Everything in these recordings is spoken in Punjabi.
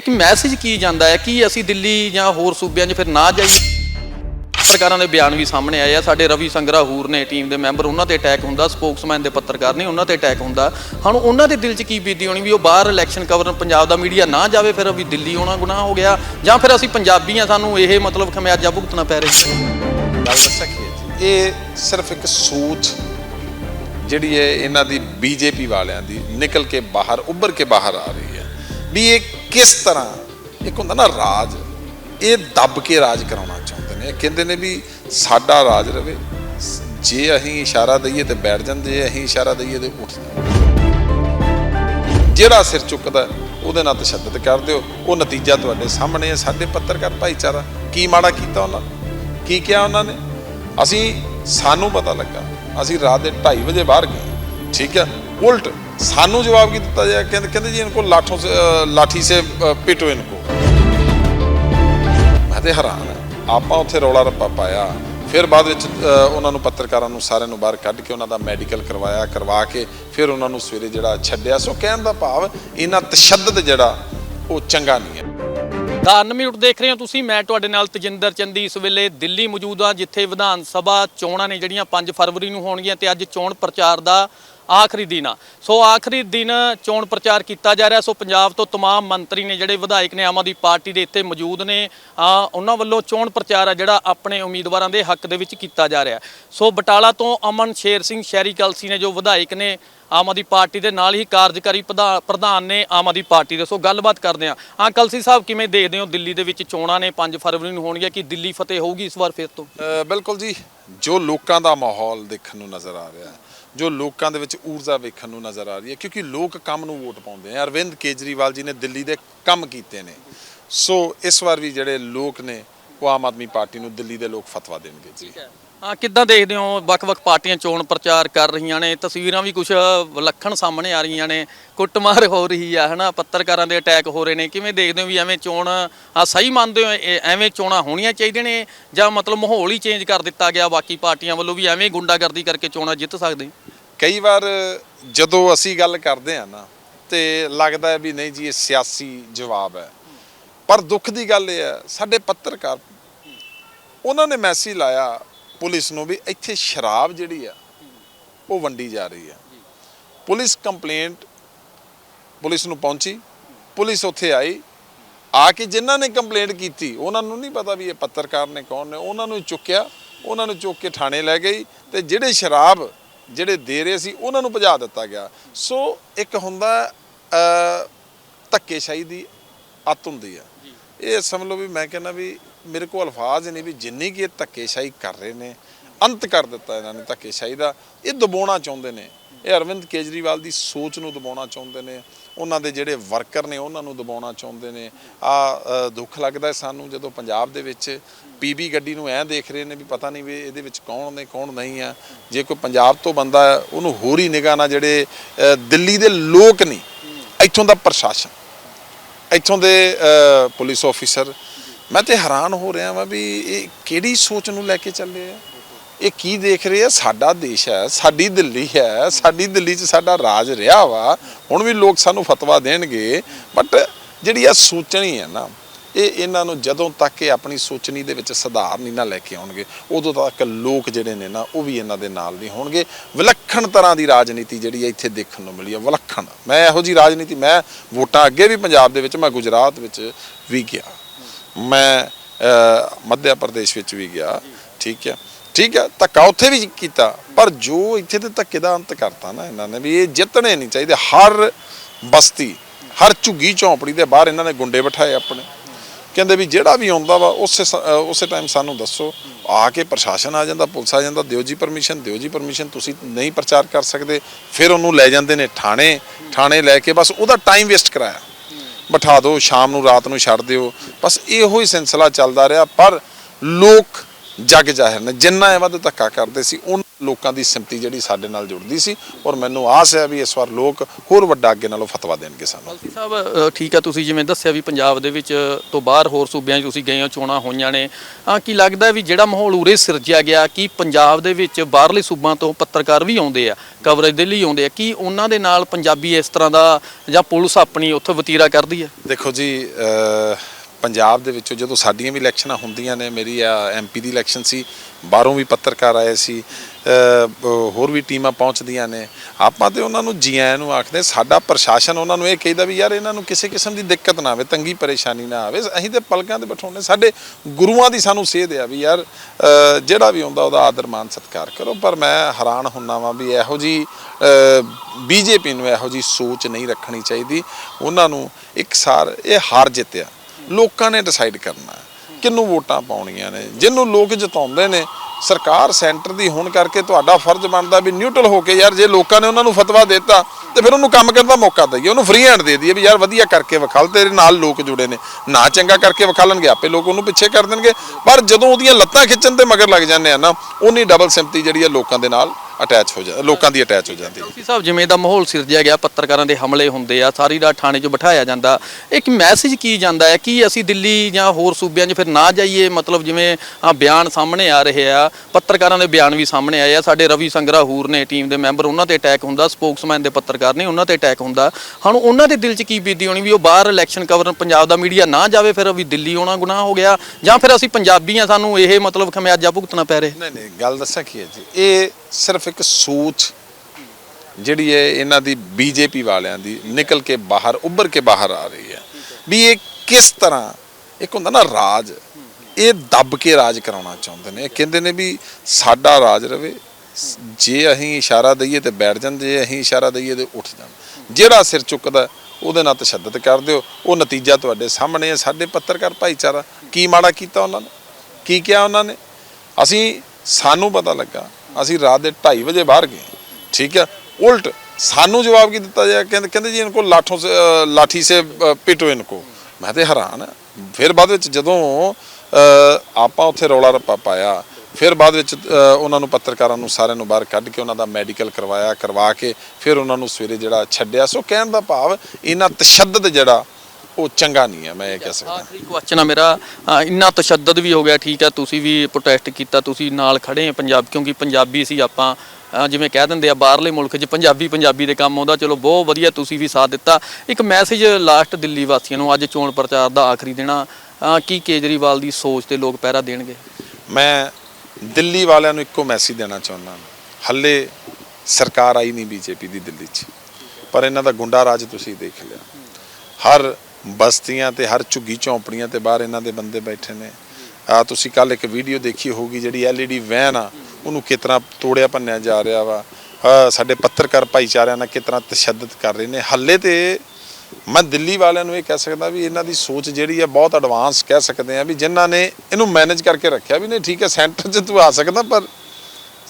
ਇੱਕ ਮੈਸੇਜ ਕੀ ਜਾਂਦਾ ਹੈ ਕਿ ਅਸੀਂ ਦਿੱਲੀ ਜਾਂ ਹੋਰ ਸੂਬਿਆਂ 'ਚ ਫਿਰ ਨਾ ਜਾਈਏ? ਪੱਤਰਕਾਰਾਂ ਦੇ ਬਿਆਨ ਵੀ ਸਾਹਮਣੇ ਆਏ ਆ। ਸਾਡੇ ਰਵੀ ਸੰਗਰਾ ਹੂਰ ਨੇ ਟੀਮ ਦੇ ਮੈਂਬਰ, ਉਹਨਾਂ ਤੇ ਅਟੈਕ ਹੁੰਦਾ। ਸਪੋਕਸਮੈਨ ਦੇ ਪੱਤਰਕਾਰ ਨੇ ਉਹਨਾਂ ਤੇ ਅਟੈਕ ਹੁੰਦਾ। ਹੁਣ ਉਹਨਾਂ ਦੇ ਦਿਲ 'ਚ ਕੀ ਬੀਤੀ ਹੋਣੀ ਵੀ ਉਹ ਬਾਹਰ ਇਲੈਕਸ਼ਨ ਕਵਰਨ ਪੰਜਾਬ ਦਾ ਮੀਡੀਆ ਨਾ ਜਾਵੇ, ਫਿਰ ਵੀ ਦਿੱਲੀ ਆਉਣਾ ਗੁਨਾਹ ਹੋ ਗਿਆ? ਜਾਂ ਫਿਰ ਅਸੀਂ ਪੰਜਾਬੀ ਆ, ਸਾਨੂੰ ਇਹ ਮਤਲਬ ਖਮਿਆਜਾ ਭੁਗਤਣਾ ਪੈ ਰਿਹਾ? ਗੱਲ ਦੱਸਾਂ ਕੀ ਇਹ ਸਿਰਫ ਇੱਕ ਸੂਚ ਜਿਹੜੀ ਹੈ ਇਹਨਾਂ ਦੀ ਬੀਜੇਪੀ ਵਾਲਿਆਂ ਦੀ ਨਿਕਲ ਕੇ ਬਾਹਰ, ਉੱਭਰ ਕੇ ਬਾਹਰ ਆ ਰਹੀ ਹੈ। ਵੀ ਇਹ ਕਿਸ ਤਰ੍ਹਾਂ? ਇੱਕ ਹੁੰਦਾ ਨਾ ਰਾਜ। ਇਹ ਦੱਬ ਕੇ ਰਾਜ ਕਰਾਉਣਾ ਚਾਹੁੰਦੇ ਨੇ। ਕਹਿੰਦੇ ਨੇ ਵੀ ਸਾਡਾ ਰਾਜ ਰਵੇ। ਜੇ ਅਸੀਂ ਇਸ਼ਾਰਾ ਦਈਏ ਤੇ ਬੈਠ ਜਾਂਦੇ ਜੇ ਅਸੀਂ ਇਸ਼ਾਰਾ ਦਈਏ ਤੇ ਉੱਠ ਜਾਂਦੇ ਜਿਹੜਾ ਸਿਰ ਚੁੱਕਦਾ, ਉਹਦੇ ਨਾਲ ਤਸ਼ੱਦਦ ਕਰ ਦਿਓ। ਉਹ ਨਤੀਜਾ ਤੁਹਾਡੇ ਸਾਹਮਣੇ ਹੈ ਸਾਡੇ ਪੱਤਰਕਾਰ ਭਾਈਚਾਰਾ, ਕੀ ਮਾੜਾ ਕੀਤਾ ਉਹਨਾਂ ਕੀ ਕਿਹਾ ਉਹਨਾਂ ਨੇ? ਅਸੀਂ, ਸਾਨੂੰ ਪਤਾ ਲੱਗਾ। ਅਸੀਂ ਰਾਤ ਦੇ 2:30 ਵਜੇ ਬਾਹਰ ਗਏ। ਠੀਕ ਹੈ ਉਲਟ ਸਾਨੂੰ ਜਵਾਬ ਕੀ ਦਿੱਤਾ ਜਾਏ? ਕਹਿੰਦੇ ਕਹਿੰਦੇ ਜੀ ਇਨਕੋ ਲਾਠੋਂ ਲਾਠੀ ਸੇ ਅ, ਇਨਕੋ। ਮੈਂ ਤੇ ਹੈਰਾਨ ਆਪਾਂ ਉੱਥੇ ਰੌਲਾ ਰੱਪਾ ਪਾਇਆ। ਫਿਰ ਬਾਅਦ ਵਿੱਚ ਉਹਨਾਂ ਨੂੰ ਪੱਤਰਕਾਰਾਂ ਨੂੰ ਸਾਰਿਆਂ ਨੂੰ ਬਾਹਰ ਕੱਢ ਕੇ ਉਹਨਾਂ ਦਾ ਮੈਡੀਕਲ ਕਰਵਾਇਆ ਕਰਵਾ ਕੇ ਫਿਰ ਉਹਨਾਂ ਨੂੰ ਸਵੇਰੇ ਜਿਹੜਾ ਛੱਡਿਆ। ਸੋ ਕਹਿਣ ਦਾ ਭਾਵ ਇਹਨਾਂ ਤਸ਼ੱਦਦ ਜਿਹੜਾ ਉਹ ਚੰਗਾ ਨਹੀਂ ਹੈ। ਦਾ ਮਿੰਟ ਦੇਖ ਰਹੇ ਹੋ ਤੁਸੀਂ। ਮੈਂ ਤੁਹਾਡੇ ਨਾਲ ਤਜਿੰਦਰ ਚੰਦੀ। ਇਸ ਵੇਲੇ ਦਿੱਲੀ ਮੌਜੂਦ ਹਾਂ ਜਿੱਥੇ ਵਿਧਾਨ ਸਭਾ ਚੋਣਾਂ ਨੇ ਜਿਹੜੀਆਂ 5 ਫਰਵਰੀ ਨੂੰ ਹੋਣਗੀਆਂ ਤੇ ਅੱਜ ਚੋਣ ਪ੍ਰਚਾਰ ਦਾ ਆਖਰੀ ਦਿਨ ਆ ਸੋ ਆਖਰੀ ਦਿਨ ਚੋਣ ਪ੍ਰਚਾਰ ਕੀਤਾ ਜਾ ਰਿਹਾ ਸੋ ਪੰਜਾਬ ਤੋਂ तमाम ਮੰਤਰੀ ਨੇ ਜਿਹੜੇ ਵਿਧਾਇਕ ਨੇ ਆਮ ਆਦਮੀ ਪਾਰਟੀ ਦੇ ਇੱਥੇ ਮੌਜੂਦ ਨੇ ਆ ਉਹਨਾਂ ਵੱਲੋਂ ਚੋਣ ਪ੍ਰਚਾਰ ਆ ਜਿਹੜਾ ਆਪਣੇ ਉਮੀਦਵਾਰਾਂ ਦੇ ਹੱਕ ਦੇ ਵਿੱਚ ਕੀਤਾ ਜਾ ਰਿਹਾ ਸੋ ਬਟਾਲਾ ਤੋਂ ਅਮਨ ਸ਼ੇਰ ਸਿੰਘ ਸ਼ਹਿਰੀ ਕਲਸੀ ਨੇ ਜੋ ਵਿਧਾਇਕ ਨੇ ਆਮ ਆਦਮੀ ਪਾਰਟੀ ਦੇ ਨਾਲ ਹੀ ਕਾਰਜਕਾਰੀ ਪ੍ਰਧਾ- ਪ੍ਰਧਾਨ ਨੇ ਆਮ ਆਦਮੀ ਪਾਰਟੀ ਦੇ ਸੋ ਗੱਲਬਾਤ ਕਰਦੇ ਹਾਂ ਹਾਂ ਕਲਸੀ ਸਾਹਿਬ ਕਿਵੇਂ ਦੇਖਦੇ ਹੋ ਦਿੱਲੀ ਦੇ ਵਿੱਚ ਚੋਣਾਂ ਨੇ 5 ਫਰਵਰੀ ਨੂੰ ਹੋਣਗੀਆਂ ਕਿ ਦਿੱਲੀ ਫਤਿਹ ਹੋਊਗੀ ਇਸ ਵਾਰ ਫਿਰ ਤੋਂ ਅ, ਬਿਲਕੁਲ ਜੀ ਜੋ ਲੋਕਾਂ ਦਾ ਮਾਹੌਲ ਦੇਖਣ ਨੂੰ ਨਜ਼ਰ ਆ ਰਿਹਾ ਹੈ ਜੋ ਲੋਕਾਂ ਦੇ ਵਿੱਚ ਊਰਜਾ ਵੇਖਣ ਨੂੰ ਨਜ਼ਰ ਆ ਰਹੀ ਹੈ, ਕਿਉਂਕਿ ਲੋਕ ਕੰਮ ਨੂੰ ਵੋਟ ਪਾਉਂਦੇ ਆ ਅਰਵਿੰਦ ਕੇਜਰੀਵਾਲ ਜੀ ਨੇ ਦਿੱਲੀ ਦੇ ਕੰਮ ਕੀਤੇ ਨੇ। ਸੋ ਇਸ ਵਾਰ ਵੀ ਜਿਹੜੇ ਲੋਕ ਨੇ, ਉਹ ਆਮ ਆਦਮੀ ਪਾਰਟੀ ਨੂੰ ਦਿੱਲੀ ਦੇ ਲੋਕ ਫਤਵਾ ਦੇਣਗੇ ਜੀ। ਹਾਂ, ਕਿੱਦਾਂ ਦੇਖਦੇ ਹੋ? ਵੱਖ-ਵੱਖ ਪਾਰਟੀਆਂ ਚੋਣ ਪ੍ਰਚਾਰ ਕਰ ਰਹੀਆਂ ਨੇ, ਤਸਵੀਰਾਂ ਵੀ ਕੁਝ ਵਿਲੱਖਣ ਸਾਹਮਣੇ ਆ ਰਹੀਆਂ ਨੇ, ਕੁੱਟਮਾਰ ਹੋ ਰਹੀ ਆ, ਹਨਾ? ਪੱਤਰਕਾਰਾਂ ਦੇ ਅਟੈਕ ਹੋ ਰਹੇ ਨੇ, ਕਿਵੇਂ ਦੇਖਦੇ ਹੋ ਵੀ ਐਵੇਂ ਚੋਣ ਆ ਸਹੀ ਮੰਨਦੇ ਹੋ ਐਵੇਂ ਚੋਣਾਂ ਹੋਣੀਆਂ ਚਾਹੀਦੀਆਂ ਨੇ ਜਾਂ ਮਤਲਬ ਮਾਹੌਲ ਹੀ ਚੇਂਜ ਕਰ ਦਿੱਤਾ ਗਿਆ ਬਾਕੀ ਪਾਰਟੀਆਂ ਵੱਲੋਂ ਵੀ ਐਵੇਂ ਗੁੰਡਾਗਰਦੀ ਕਰਕੇ ਚੋਣਾਂ ਜਿੱਤ ਸਕਦੇ? ਕਈ ਵਾਰ ਜਦੋਂ ਅਸੀਂ ਗੱਲ ਕਰਦੇ ਆ ਨਾ, ਤੇ ਲੱਗਦਾ ਵੀ ਨਹੀਂ ਜੀ, ਇਹ ਸਿਆਸੀ ਜਵਾਬ ਹੈ। ਪਰ ਦੁੱਖ ਦੀ ਗੱਲ ਇਹ ਹੈ, ਸਾਡੇ ਪੱਤਰਕਾਰ, ਉਹਨਾਂ ਨੇ ਮੈਸੇਜ ਲਾਇਆ ਪੁਲਿਸ ਨੂੰ ਵੀ ਇੱਥੇ ਸ਼ਰਾਬ ਜਿਹੜੀ ਆ ਉਹ ਵੰਡੀ ਜਾ ਰਹੀ ਹੈ ਪੁਲਿਸ ਕੰਪਲੇਂਟ ਪੁਲਿਸ ਨੂੰ ਪਹੁੰਚੀ ਪੁਲਿਸ ਉੱਥੇ ਆਈ। ਆ ਕੇ ਜਿਨ੍ਹਾਂ ਨੇ ਕੰਪਲੇਂਟ ਕੀਤੀ ਉਹਨਾਂ ਨੂੰ ਨਹੀਂ ਪਤਾ ਵੀ ਇਹ ਪੱਤਰਕਾਰ ਨੇ ਕੌਣ ਨੇ। ਉਹਨਾਂ ਨੂੰ ਚੁੱਕਿਆ ਉਹਨਾਂ ਨੂੰ ਚੁੱਕ ਕੇ ਥਾਣੇ ਲੈ ਗਈ ਤੇ ਜਿਹੜੇ ਸ਼ਰਾਬ ਜਿਹੜੇ ਦੇ ਰਹੇ ਸੀ ਉਹਨਾਂ ਨੂੰ ਭਜਾ ਦਿੱਤਾ ਗਿਆ। ਸੋ ਇੱਕ ਹੁੰਦਾ ਅ ਧੱਕੇਸ਼ਾਹੀ ਦੀ ਅੱਤ ਹੁੰਦੀ ਆ। ਇਹ ਸਮਝ ਲਓ ਵੀ ਮੈਂ ਕਹਿੰਦਾ ਵੀ ਮੇਰੇ ਕੋਲ ਅਲਫਾਜ਼ ਹੀ ਨਹੀਂ ਵੀ ਜਿੰਨੀ ਕਿ ਇਹ ਧੱਕੇਸ਼ਾਹੀ ਕਰ ਰਹੇ ਨੇ, ਅੰਤ ਕਰ ਦਿੱਤਾ ਇਹਨਾਂ ਨੇ ਧੱਕੇਸ਼ਾਹੀ ਦਾ। ਇਹ ਦਬਾਉਣਾ ਚਾਹੁੰਦੇ ਨੇ। ਇਹ ਅਰਵਿੰਦ ਕੇਜਰੀਵਾਲ ਦੀ ਸੋਚ ਨੂੰ ਦਬਾਉਣਾ ਚਾਹੁੰਦੇ ਨੇ। ਉਹਨਾਂ ਦੇ ਜਿਹੜੇ ਵਰਕਰ ਨੇ, ਉਹਨਾਂ ਨੂੰ ਦਬਾਉਣਾ ਚਾਹੁੰਦੇ ਨੇ। ਆ ਦੁੱਖ ਲੱਗਦਾ ਸਾਨੂੰ ਜਦੋਂ ਪੰਜਾਬ ਦੇ ਵਿੱਚ ਪੀਬੀ ਗੱਡੀ ਨੂੰ ਐਂ ਦੇਖ ਰਹੇ ਨੇ ਵੀ ਪਤਾ ਨਹੀਂ ਵੀ ਇਹਦੇ ਵਿੱਚ ਕੌਣ ਨੇ, ਕੌਣ ਨਹੀਂ ਆ। ਜੇ ਕੋਈ ਪੰਜਾਬ ਤੋਂ ਬੰਦਾ ਉਹਨੂੰ ਹੋਰ ਹੀ ਨਿਗਾਹ ਨਾਲ ਜਿਹੜੇ ਦਿੱਲੀ ਦੇ ਲੋਕ ਨਹੀਂ ਇੱਥੋਂ ਦਾ ਪ੍ਰਸ਼ਾਸਨ, ਇੱਥੋਂ ਦੇ ਪੁਲਿਸ ਆਫੀਸਰ ਮੈਂ ਤੇ ਹੈਰਾਨ ਹੋ ਰਿਹਾ ਵਾਂ ਵੀ ਇਹ ਕਿਹੜੀ ਸੋਚ ਨੂੰ ਲੈ ਕੇ ਚੱਲੇ ਆ? ਇਹ ਕੀ ਦੇਖ ਰਹੇ ਆ? ਸਾਡਾ ਦੇਸ਼ ਹੈ, ਸਾਡੀ ਦਿੱਲੀ ਹੈ, ਸਾਡੀ ਦਿੱਲੀ 'ਚ ਸਾਡਾ ਰਾਜ ਰਿਹਾ ਵਾ। ਹੁਣ ਵੀ ਲੋਕ ਸਾਨੂੰ ਫਤਵਾ ਦੇਣਗੇ। ਬਟ ਜਿਹੜੀ ਆ ਸੋਚਣੀ ਹੈ ਨਾ, ਇਹ ਇਹਨਾਂ ਨੂੰ ਜਦੋਂ ਤੱਕ ਇਹ ਆਪਣੀ ਸੋਚਣੀ ਦੇ ਵਿੱਚ ਸੁਧਾਰ ਨਹੀਂ ਨਾ ਲੈ ਕੇ ਆਉਣਗੇ, ਉਦੋਂ ਤੱਕ ਲੋਕ ਜਿਹੜੇ ਨੇ ਨਾ, ਉਹ ਵੀ ਇਹਨਾਂ ਦੇ ਨਾਲ ਨਹੀਂ ਹੋਣਗੇ। ਵਿਲੱਖਣ ਤਰ੍ਹਾਂ ਦੀ ਰਾਜਨੀਤੀ ਜਿਹੜੀ ਹੈ ਇੱਥੇ ਦੇਖਣ ਨੂੰ ਮਿਲੀ ਹੈ ਵਿਲੱਖਣ। ਮੈਂ ਇਹੋ ਜੀ ਰਾਜਨੀਤੀ, ਮੈਂ ਵੋਟਾਂ ਅੱਗੇ ਵੀ ਪੰਜਾਬ ਦੇ ਵਿੱਚ, ਮੈਂ ਗੁਜਰਾਤ ਵਿੱਚ ਵੀ ਗਿਆ। ਮੈਂ ਮੱਧਿਆ ਪ੍ਰਦੇਸ਼ ਵਿੱਚ ਵੀ ਗਿਆ। ਠੀਕ ਹੈ। ਠੀਕ ਹੈ, ਧੱਕਾ ਉੱਥੇ ਵੀ ਕੀਤਾ। ਪਰ ਜੋ ਇੱਥੇ ਤੇ ਧੱਕੇ ਦਾ ਅੰਤ ਕਰਤਾ ਨਾ ਇਹਨਾਂ ਨੇ ਵੀ ਇਹ ਜਿੱਤਣੇ ਨਹੀਂ ਚਾਹੀਦੇ। ਹਰ ਬਸਤੀ, ਹਰ ਝੁੱਗੀ ਝੌਂਪੜੀ ਦੇ ਬਾਹਰ ਇਹਨਾਂ ਨੇ ਗੁੰਡੇ ਬਿਠਾਏ ਆਪਣੇ। ਕਹਿੰਦੇ ਵੀ ਜਿਹੜਾ ਵੀ ਆਉਂਦਾ ਵਾ, ਉਸੇ ਸ- ਉਸੇ ਟਾਈਮ ਸਾਨੂੰ ਦੱਸੋ। ਆ ਕੇ ਪ੍ਰਸ਼ਾਸਨ ਆ ਜਾਂਦਾ, ਪੁਲਿਸ ਆ ਜਾਂਦਾ, ਦਿਓ ਜੀ ਪਰਮਿਸ਼ਨ ਦਿਓ ਜੀ ਪਰਮਿਸ਼ਨ ਤੁਸੀਂ ਨਹੀਂ ਪ੍ਰਚਾਰ ਕਰ ਸਕਦੇ। ਫਿਰ ਉਹਨੂੰ ਲੈ ਜਾਂਦੇ ਨੇ ਥਾਣੇ ਥਾਣੇ ਲੈ ਕੇ ਬਸ ਉਹਦਾ ਟਾਈਮ ਵੇਸਟ ਕਰਾਇਆ। ਬਿਠਾ ਦਿਓ, ਸ਼ਾਮ ਨੂੰ ਰਾਤ ਨੂੰ ਛੱਡ ਦਿਓ। ਬਸ ਇਹੋ ਹੀ ਸਿਲਸਿਲਾ ਚੱਲਦਾ ਰਿਹਾ। ਪਰ ਲੋਕ ਜਗ ਜ਼ਾਹਿਰ ਨੇ ਜਿੰਨਾ ਇਹ ਵੱਧ ਧੱਕਾ ਕਰਦੇ ਸੀ ਉਨ ਲੋਕਾਂ ਦੀ ਸਿੰਪਤੀ ਜਿਹੜੀ ਸਾਡੇ ਨਾਲ ਜੁੜਦੀ ਸੀ ਔਰ ਮੈਨੂੰ ਆਸ ਹੈ ਵੀ ਇਸ ਵਾਰ ਲੋਕ ਹੋਰ ਵੱਡਾ ਅੱਗੇ ਨਾਲੋਂ ਫਤਵਾ ਦੇਣਗੇ ਸਾਨੂੰ। ਮਲਤੀ ਸਾਹਿਬ ਠੀਕ ਹੈ ਤੁਸੀਂ ਜਿਵੇਂ ਦੱਸਿਆ ਵੀ ਪੰਜਾਬ ਦੇ ਵਿੱਚ ਤੋਂ ਬਾਹਰ ਹੋਰ ਸੂਬਿਆਂ 'ਚ ਤੁਸੀਂ ਗਏ ਹੋ ਚੋਣਾਂ ਹੋਈਆਂ ਨੇ। ਆ ਕੀ ਲੱਗਦਾ ਵੀ ਜਿਹੜਾ ਮਾਹੌਲ ਉਰੇ ਸਿਰਜਿਆ ਗਿਆ ਕੀ ਪੰਜਾਬ ਦੇ ਵਿੱਚ ਬਾਹਰਲੇ ਸੂਬਾਂ ਤੋਂ ਪੱਤਰਕਾਰ ਵੀ ਆਉਂਦੇ ਆ ਕਵਰੇਜ ਦੇ ਲਈ ਆਉਂਦੇ ਆ ਕੀ ਉਹਨਾਂ ਦੇ ਨਾਲ ਪੰਜਾਬੀ ਇਸ ਤਰ੍ਹਾਂ ਦਾ ਜਾਂ ਪੁਲਿਸ ਆਪਣੀ ਉੱਥੇ ਵਤੀਰਾ ਕਰਦੀ ਹੈ? ਦੇਖੋ ਜੀ ਪੰਜਾਬ ਦੇ ਵਿੱਚੋਂ ਜਦੋਂ ਸਾਡੀਆਂ ਵੀ ਇਲੈਕਸ਼ਨਾਂ ਹੁੰਦੀਆਂ ਨੇ, ਮੇਰੀ ਆ ਐਮਪੀ ਦੀ ਇਲੈਕਸ਼ਨ ਸੀ, ਬਾਹਰੋਂ ਵੀ ਪੱਤਰਕਾਰ ਆਏ ਸੀ ਹੋਰ ਵੀ ਟੀਮਾਂ ਪਹੁੰਚਦੀਆਂ ਨੇ। ਆਪਾਂ ਤੇ ਉਹਨਾਂ ਨੂੰ ਜੀ ਆਇਆਂ ਨੂੰ ਆਖਦੇ ਸਾਡਾ ਪ੍ਰਸ਼ਾਸਨ ਉਹਨਾਂ ਨੂੰ ਇਹ ਕਹਿੰਦਾ ਵੀ ਯਾਰ ਇਹਨਾਂ ਨੂੰ ਕਿਸੇ ਕਿਸਮ ਦੀ ਦਿੱਕਤ ਨਾ ਆਵੇ, ਤੰਗੀ ਪਰੇਸ਼ਾਨੀ ਨਾ ਆਵੇ। ਅਸੀਂ ਤੇ ਪਲਕਾਂ ਤੇ ਬਿਠਾਉਣੇ ਸਾਡੇ ਗੁਰੂਆਂ ਦੀ ਸਾਨੂੰ ਸੇਧ ਆ ਵੀ ਯਾਰ ਜਿਹੜਾ ਵੀ ਆਉਂਦਾ ਉਹਦਾ ਆਦਰ ਮਾਨ ਸਤਿਕਾਰ ਕਰੋ। ਪਰ ਮੈਂ ਹੈਰਾਨ ਹੁੰਨਾ ਵਾਂ ਵੀ ਇਹੋ ਜੀ ਬੀਜੇਪੀ ਨੂੰ ਇਹੋ ਜੀ ਸੋਚ ਨਹੀਂ ਰੱਖਣੀ ਚਾਹੀਦੀ। ਉਹਨਾਂ ਨੂੰ ਇੱਕ ਸਾਰ ਇਹ ਹਾਰ ਜਿੱਤਿਆ। ਲੋਕਾਂ ਨੇ ਡਿਸਾਈਡ ਕਰਨਾ ਹੈ ਕਿਹਨੂੰ ਵੋਟਾਂ ਪਾਉਣੀਆਂ ਨੇ, ਜਿਹਨੂੰ ਲੋਕ ਜਿਤਾਉਂਦੇ ਨੇ, ਸਰਕਾਰ ਸੈਂਟਰ ਦੀ ਹੋਣ ਕਰਕੇ ਤੁਹਾਡਾ ਫਰਜ਼ ਬਣਦਾ ਵੀ ਨਿਊਟਰਲ ਹੋ ਕੇ ਯਾਰ ਜੇ ਲੋਕਾਂ ਨੇ ਉਹਨਾਂ ਨੂੰ ਫਤਵਾ ਦਿੱਤਾ ਤੇ ਫਿਰ ਉਹਨੂੰ ਕੰਮ ਕਰਨ ਦਾ ਮੌਕਾ ਦਈਏ, ਉਹਨੂੰ ਫ੍ਰੀ ਹੈਂਡ ਦੇ ਦਈਏ ਵੀ ਯਾਰ ਵਧੀਆ ਕਰਕੇ ਵਿਖਾਲ, ਤੇਰੇ ਨਾਲ ਲੋਕ ਜੁੜੇ ਨੇ, ਨਾ ਚੰਗਾ ਕਰਕੇ ਵਿਖਾਲਣਗੇ ਆਪੇ ਲੋਕ ਉਹਨੂੰ ਪਿੱਛੇ ਕਰ ਦੇਣਗੇ, ਪਰ ਜਦੋਂ ਉਹਦੀਆਂ ਲੱਤਾਂ ਖਿੱਚਣ ਤੇ ਮਗਰ ਲੱਗ ਜਾਂਦੇ ਆ ਨਾ ਉਨੀ ਡਬਲ ਸਿੰਪਤੀ ਜਿਹੜੀ ਆ ਲੋਕਾਂ ਦੇ ਨਾਲ ਅਟੈਚ ਹੋ ਜਾ ਲੋਕਾਂ ਦੀ ਅਟੈਚ ਹੋ ਜਾਂਦੀ ਹੈ। ਚੌਧਰੀ ਸਾਹਿਬ ਜਿਵੇਂ ਦਾ ਮਾਹੌਲ ਸਿਰਜਿਆ ਗਿਆ ਪੱਤਰਕਾਰਾਂ ਦੇ ਹਮਲੇ ਹੁੰਦੇ ਆ ਸਾਰੀ ਰਾਤ ਥਾਣੇ 'ਚ ਬਿਠਾਇਆ ਜਾਂਦਾ। ਇੱਕ ਮੈਸੇਜ ਕੀ ਜਾਂਦਾ ਹੈ? ਕਿ ਅਸੀਂ ਦਿੱਲੀ ਜਾਂ ਹੋਰ ਸੂਬਿਆਂ 'ਚ ਫਿਰ ਨਾ ਜਾਈਏ? ਮਤਲਬ ਜਿਵੇਂ ਆ ਬਿਆਨ ਸਾਹਮਣੇ ਆ ਰਹੇ ਆ ਪੱਤਰਕਾਰਾਂ ਦੇ ਬਿਆਨ ਵੀ ਸਾਹਮਣੇ ਆਏ ਆ। ਸਾਡੇ ਰਵੀ ਸੰਗਰਾ ਹੂਰ ਨੇ ਟੀਮ ਦੇ ਮੈਂਬਰ ਉਹਨਾਂ ਤੇ ਅਟੈਕ ਹੁੰਦਾ। ਸਪੋਕਸਮੈਨ ਦੇ ਪੱਤਰਕਾਰ ਨੇ ਉਹਨਾਂ ਤੇ ਅਟੈਕ ਹੁੰਦਾ। ਹੁਣ ਉਹਨਾਂ ਦੇ ਦਿਲ 'ਚ ਕੀ ਬੀਤੀ ਹੋਣੀ? ਵੀ ਉਹ ਬਾਹਰ ਇਲੈਕਸ਼ਨ ਕਵਰਨ ਪੰਜਾਬ ਦਾ ਮੀਡੀਆ ਨਾ ਜਾਵੇ ਫਿਰ ਵੀ ਦਿੱਲੀ ਆਉਣਾ ਗੁਨਾਹ ਹੋ ਗਿਆ? ਜਾਂ ਫਿਰ ਅਸੀਂ ਪੰਜਾਬੀ ਆ ਸਾਨੂੰ ਇਹ ਮਤਲਬ ਖਮਿਆਜਾ ਭੁਗਤਣਾ ਪੈ ਰਿਹਾ? ਨਹੀਂ ਨਹੀਂ ਗੱਲ ਦੱਸਾਂ ਕੀ ਹੈ ਜੀ? ਇਹ ਸਿਰਫ ਇੱਕ ਸੋਚ ਜਿਹੜੀ ਹੈ ਇਹਨਾਂ ਦੀ ਬੀਜੇਪੀ ਵਾਲਿਆਂ ਦੀ ਨਿਕਲ ਕੇ ਬਾਹਰ, ਉੱਭਰ ਕੇ ਬਾਹਰ ਆ ਰਹੀ ਹੈ। ਵੀ ਇਹ ਕਿਸ ਤਰ੍ਹਾਂ, ਇੱਕ ਹੁੰਦਾ ਨਾ ਰਾਜ, ਇਹ ਦੱਬ ਕੇ ਰਾਜ ਕਰਾਉਣਾ ਚਾਹੁੰਦੇ ਨੇ। ਇਹ ਕਹਿੰਦੇ ਨੇ ਵੀ ਸਾਡਾ ਰਾਜ ਰਵੇ, ਜੇ ਅਸੀਂ ਇਸ਼ਾਰਾ ਦਈਏ ਤੇ ਬੈਠ ਜਾਂਦੇ ਜੇ ਅਸੀਂ ਇਸ਼ਾਰਾ ਦਈਏ ਤੇ ਉੱਠ ਜਾਣ। ਜਿਹੜਾ ਸਿਰ ਚੁੱਕਦਾ, ਉਹਦੇ ਨਾਲ ਤਸ਼ੱਦਦ ਕਰ ਦਿਓ। ਉਹ ਨਤੀਜਾ ਤੁਹਾਡੇ ਸਾਹਮਣੇ ਹੈ, ਸਾਡੇ ਪੱਤਰਕਾਰ ਭਾਈਚਾਰਾ। ਕੀ ਮਾੜਾ ਕੀਤਾ ਉਹਨਾਂ ਨੇ? ਕੀ ਕਿਹਾ ਉਹਨਾਂ ਨੇ? ਅਸੀਂ, ਸਾਨੂੰ ਪਤਾ ਲੱਗਾ ਅਸੀਂ ਰਾਤ ਦੇ 2:30 ਵਜੇ ਬਾਹਰ ਗਏ। ਠੀਕ ਹੈ ਉਲਟ ਸਾਨੂੰ ਜਵਾਬ ਕੀ ਦਿੱਤਾ ਜਾਏ ਕਹਿੰਦੇ ਕਹਿੰਦੇ ਜੀ ਇਨਕੋ ਲਾਠੋਂ ਸੇ ਲਾਠੀ ਸੇ ਪਿਟੋ ਪਿਟੋ ਇਨਕੋ ਮੈਂ ਤੇ ਹੈਰਾਨ ਫਿਰ ਬਾਅਦ ਵਿੱਚ ਜਦੋਂ ਆਪਾਂ ਉੱਥੇ ਰੌਲਾ ਰੱਪਾ ਪਾਇਆ, ਫਿਰ ਬਾਅਦ ਵਿੱਚ ਉਹਨਾਂ ਨੂੰ ਪੱਤਰਕਾਰਾਂ ਨੂੰ ਸਾਰਿਆਂ ਨੂੰ ਬਾਹਰ ਕੱਢ ਕੇ ਉਹਨਾਂ ਦਾ ਮੈਡੀਕਲ ਕਰਵਾਇਆ, ਕਰਵਾ ਕੇ ਫਿਰ ਉਹਨਾਂ ਨੂੰ ਸਵੇਰੇ ਜਿਹੜਾ ਛੱਡਿਆ, ਸੋ ਕਹਿਣ ਦਾ ਭਾਵ ਇਹਨਾਂ ਤਸ਼ੱਦਦ ਜਿਹੜਾ ਉਹ ਚੰਗਾ ਨਹੀਂ ਹੈ ਮੈਂ ਇਹ ਕਹਿ ਸਕਦਾ। ਆਖਰੀ ਕੁਐਸਚਨ ਆ ਮੇਰਾ। ਅ, ਇੰਨਾ ਤਸ਼ੱਦਦ ਵੀ ਹੋ ਗਿਆ ਠੀਕ ਹੈ ਤੁਸੀਂ ਵੀ ਪ੍ਰੋਟੈਸਟ ਕੀਤਾ ਤੁਸੀਂ ਨਾਲ ਖੜੇ ਆ ਪੰਜਾਬ ਕਿਉਂਕਿ ਪੰਜਾਬੀ ਸੀ ਆਪਾਂ। ਅ, ਜਿਵੇਂ ਕਹਿ ਦਿੰਦੇ ਆ ਬਾਹਰਲੇ ਮੁਲਕ 'ਚ ਪੰਜਾਬੀ ਪੰਜਾਬੀ ਦੇ ਕੰਮ ਆਉਂਦਾ ਚਲੋ ਬਹੁਤ ਵਧੀਆ ਤੁਸੀਂ ਵੀ ਸਾਥ ਦਿੱਤਾ। ਇੱਕ ਮੈਸੇਜ ਲਾਸਟ ਦਿੱਲੀ ਵਾਸੀਆਂ ਨੂੰ ਅੱਜ ਚੋਣ ਪ੍ਰਚਾਰ ਦਾ ਆਖਰੀ ਦਿਨ ਆ। ਕੀ ਕੇਜਰੀਵਾਲ ਦੀ ਸੋਚ ਤੇ ਲੋਕ ਪਹਿਰਾ ਦੇਣਗੇ? ਮੈਂ ਦਿੱਲੀ ਵਾਲਿਆਂ ਨੂੰ ਇੱਕੋ ਮੈਸੇਜ ਦੇਣਾ ਚਾਹੁੰਦਾ ਹੱਲੇ ਸਰਕਾਰ ਆਈ ਨਹੀਂ ਬੀਜੇਪੀ ਦੀ ਦਿੱਲੀ 'ਚ। ਪਰ ਇਹਨਾਂ ਦਾ ਗੁੰਡਾ ਰਾਜ ਤੁਸੀਂ ਦੇਖ ਲਿਆ। ਹਰ ਬਸਤੀਆਂ ਤੇ ਹਰ ਝੁੱਗੀ ਝੌਂਪੜੀਆਂ ਤੇ ਬਾਹਰ ਇਹਨਾਂ ਦੇ ਬੰਦੇ ਬੈਠੇ ਨੇ। ਆ ਤੁਸੀਂ ਕੱਲ ਇੱਕ ਵੀਡੀਓ ਦੇਖੀ ਹੋਊਗੀ ਜਿਹੜੀ ਐਲਈਡੀ ਵੈਨ ਆ, ਉਹਨੂੰ ਕਿਤਨਾ ਤੋੜਿਆ, ਭੰਨਿਆ ਜਾ ਰਿਹਾ ਵਾ। ਸਾਡੇ ਪੱਤਰਕਾਰ ਭਾਈਚਾਰਿਆਂ ਨਾਲ ਕਿਤਨਾ ਤਸ਼ੱਦਦ ਕਰ ਰਹੇ ਨੇ। ਹੱਲੇ ਤੇ ਮੈਂ ਦਿੱਲੀ ਵਾਲਿਆਂ ਨੂੰ ਇਹ ਕਹਿ ਸਕਦਾ ਵੀ ਇਹਨਾਂ ਦੀ ਸੋਚ ਜਿਹੜੀ ਆ, ਬਹੁਤ ਐਡਵਾਂਸ ਕਹਿ ਸਕਦੇ ਆ ਵੀ ਜਿਨ੍ਹਾਂ ਨੇ ਇਹਨੂੰ ਮੈਨੇਜ ਕਰਕੇ ਰੱਖਿਆ ਵੀ ਨਹੀਂ, ਠੀਕ ਹੈ ਸੈਂਟਰ 'ਚ ਤੂੰ ਆ ਸਕਦਾ ਪਰ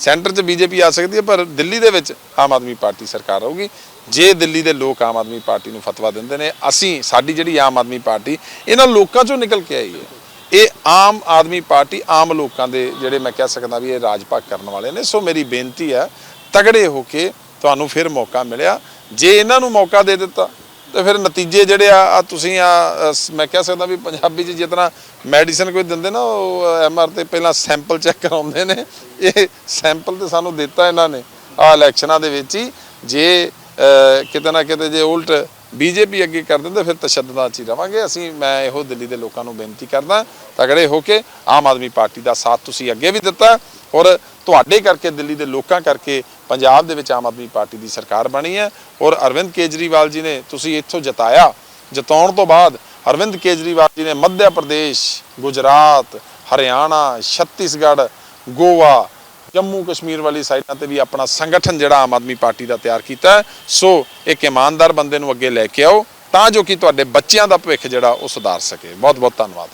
ਸੈਂਟਰ 'ਚ ਬੀਜੇਪੀ ਆ ਸਕਦੀ ਹੈ, ਪਰ ਦਿੱਲੀ ਦੇ ਵਿੱਚ ਆਮ ਆਦਮੀ ਪਾਰਟੀ ਸਰਕਾਰ ਰਹੂਗੀ। ਜੇ ਦਿੱਲੀ ਦੇ ਲੋਕ ਆਮ ਆਦਮੀ ਪਾਰਟੀ ਨੂੰ ਫਤਵਾ ਦਿੰਦੇ ਨੇ, ਅਸੀਂ, ਸਾਡੀ ਜਿਹੜੀ ਆਮ ਆਦਮੀ ਪਾਰਟੀ, ਇਹਨਾਂ ਲੋਕਾਂ 'ਚੋਂ ਨਿਕਲ ਕੇ ਆਈ ਹੈ। ਇਹ ਆਮ ਆਦਮੀ ਪਾਰਟੀ ਆਮ ਲੋਕਾਂ ਦੇ ਜਿਹੜੇ ਮੈਂ ਕਹਿ ਸਕਦਾ ਵੀ ਇਹ ਰਾਜ ਕਰਨ ਵਾਲੇ ਨੇ, ਸੋ ਮੇਰੀ ਬੇਨਤੀ ਹੈ, ਤਗੜੇ ਹੋ ਕੇ ਤੁਹਾਨੂੰ ਫਿਰ ਮੌਕਾ ਮਿਲਿਆ। ਜੇ ਇਹਨਾਂ ਨੂੰ ਮੌਕਾ ਦੇ ਦਿੱਤਾ ਤੇ ਫਿਰ ਨਤੀਜੇ ਜਿਹੜੇ ਆ ਤੁਸੀਂ ਆ ਮੈਂ ਕਹਿ ਸਕਦਾ ਵੀ ਪੰਜਾਬੀ 'ਚ ਜਿਤਨਾ ਮੈਡੀਸਨ ਕੋਈ ਦਿੰਦੇ ਨਾ, ਉਹ ਐਮਆਰ ਤੇ ਪਹਿਲਾਂ ਸੈਂਪਲ ਚੈੱਕ ਕਰਾਉਂਦੇ ਨੇ। ਇਹ ਸੈਂਪਲ ਤੇ ਸਾਨੂੰ ਦਿੱਤਾ ਇਹਨਾਂ ਨੇ, ਆ ਇਲੈਕਸ਼ਨਾਂ ਦੇ ਵਿੱਚ ਹੀ। ਜੇ ਕਿਤੇ ਨਾ ਕਿਤੇ ਜੇ ਉਲਟ ਬੀਜੇਪੀ ਅੱਗੇ ਕਰ ਦਿੰਦੇ, ਫਿਰ ਤਸ਼ੱਦਦਾਂ 'ਚ ਹੀ ਰਵਾਂਗੇ। ਅਸੀਂ, ਮੈਂ ਇਹੋ ਦਿੱਲੀ ਦੇ ਲੋਕਾਂ ਨੂੰ ਬੇਨਤੀ ਕਰਦਾ ਤਗੜੇ ਹੋ ਕੇ ਆਮ ਆਦਮੀ ਪਾਰਟੀ ਦਾ ਸਾਥ ਤੁਸੀਂ ਅੱਗੇ ਵੀ ਦਿੱਤਾ। ਔਰ ਤੁਹਾਡੇ ਕਰਕੇ, ਦਿੱਲੀ ਦੇ ਲੋਕਾਂ ਕਰਕੇ ਪੰਜਾਬ ਦੇ ਵਿੱਚ ਆਮ ਆਦਮੀ ਪਾਰਟੀ ਦੀ ਸਰਕਾਰ ਬਣੀ ਹੈ। ਔਰ ਅਰਵਿੰਦ ਕੇਜਰੀਵਾਲ ਜੀ ਨੇ ਤੁਸੀਂ ਇੱਥੋਂ ਜਤਾਇਆ। ਜਤਾਉਣ ਤੋਂ ਬਾਅਦ ਅਰਵਿੰਦ ਕੇਜਰੀਵਾਲ ਜੀ ਨੇ ਮੱਧ ਪ੍ਰਦੇਸ਼, ਗੁਜਰਾਤ, ਹਰਿਆਣਾ, ਛੱਤੀਸਗੜ੍ਹ, ਗੋਆ, ਜੰਮੂ ਕਸ਼ਮੀਰ ਵਾਲੀ ਸਾਈਡਾਂ ਤੇ ਵੀ ਆਪਣਾ ਸੰਗਠਨ ਜਿਹੜਾ ਆਮ ਆਦਮੀ ਪਾਰਟੀ ਦਾ ਤਿਆਰ ਕੀਤਾ ਸੋ ਇੱਕ ਇਮਾਨਦਾਰ ਬੰਦੇ ਨੂੰ ਅੱਗੇ ਲੈ ਕੇ ਆਓ ਤਾਂ ਜੋ ਕਿ ਤੁਹਾਡੇ ਬੱਚਿਆਂ ਦਾ ਭਵਿੱਖ ਜਿਹੜਾ ਉਹ ਸੁਧਾਰ ਸਕੇ। ਬਹੁਤ ਬਹੁਤ ਧੰਨਵਾਦ।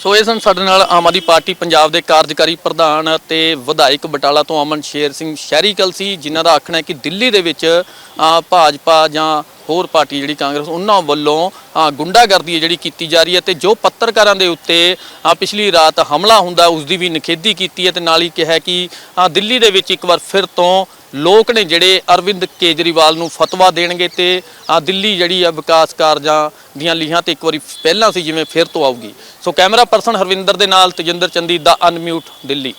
ਸੋ ਇਹ ਸਨ ਸਾਡੇ ਨਾਲ ਆਮ ਆਦਮੀ ਪਾਰਟੀ ਪੰਜਾਬ ਦੇ ਕਾਰਜਕਾਰੀ ਪ੍ਰਧਾਨ ਤੇ ਵਿਧਾਇਕ ਬਟਾਲਾ ਤੋਂ ਅਮਨ ਸ਼ੇਰ ਸਿੰਘ ਸ਼ਹਿਰੀਕਲ ਸੀ, ਜਿਨ੍ਹਾਂ ਦਾ ਆਖਣਾ ਹੈ ਕਿ ਦਿੱਲੀ ਦੇ ਵਿੱਚ ਭਾਜਪਾ ਜਾਂ ਹੋਰ ਪਾਰਟੀ ਜਿਹੜੀ ਕਾਂਗਰਸ, ਉਹਨਾਂ ਵੱਲੋਂ ਗੁੰਡਾਗਰਦੀ ਹੈ ਜਿਹੜੀ ਕੀਤੀ ਜਾ ਰਹੀ ਹੈ ਤੇ ਜੋ ਪੱਤਰਕਾਰਾਂ ਦੇ ਉੱਤੇ ਪਿਛਲੀ ਰਾਤ ਹਮਲਾ ਹੁੰਦਾ ਉਸ ਦੀ ਵੀ ਨਿਖੇਧੀ ਕੀਤੀ ਹੈ ਤੇ ਨਾਲ ਹੀ ਕਿਹਾ ਕਿ ਦਿੱਲੀ ਦੇ ਵਿੱਚ ਇੱਕ ਵਾਰ ਫਿਰ ਤੋਂ ਲੋਕ ਨੇ ਜਿਹੜੇ ਅਰਵਿੰਦ ਕੇਜਰੀਵਾਲ ਨੂੰ ਫਤਵਾ ਦੇਣਗੇ ਤੇ ਅ, ਦਿੱਲੀ ਜਿਹੜੀ ਆ ਵਿਕਾਸ ਕਾਰਜਾਂ ਦੀਆਂ ਲੀਹਾਂ ਤੇ ਇੱਕ ਵਾਰੀ ਪਹਿਲਾਂ ਸੀ ਜਿਵੇਂ ਫਿਰ ਤੋਂ ਆਊਗੀ। ਸੋ ਕੈਮਰਾ ਪਰਸਨ ਹਰਵਿੰਦਰ ਦੇ ਨਾਲ ਤਜਿੰਦਰ ਚੰਦੀ ਦਾ ਅਨਮਿਊਟ ਦਿੱਲੀ।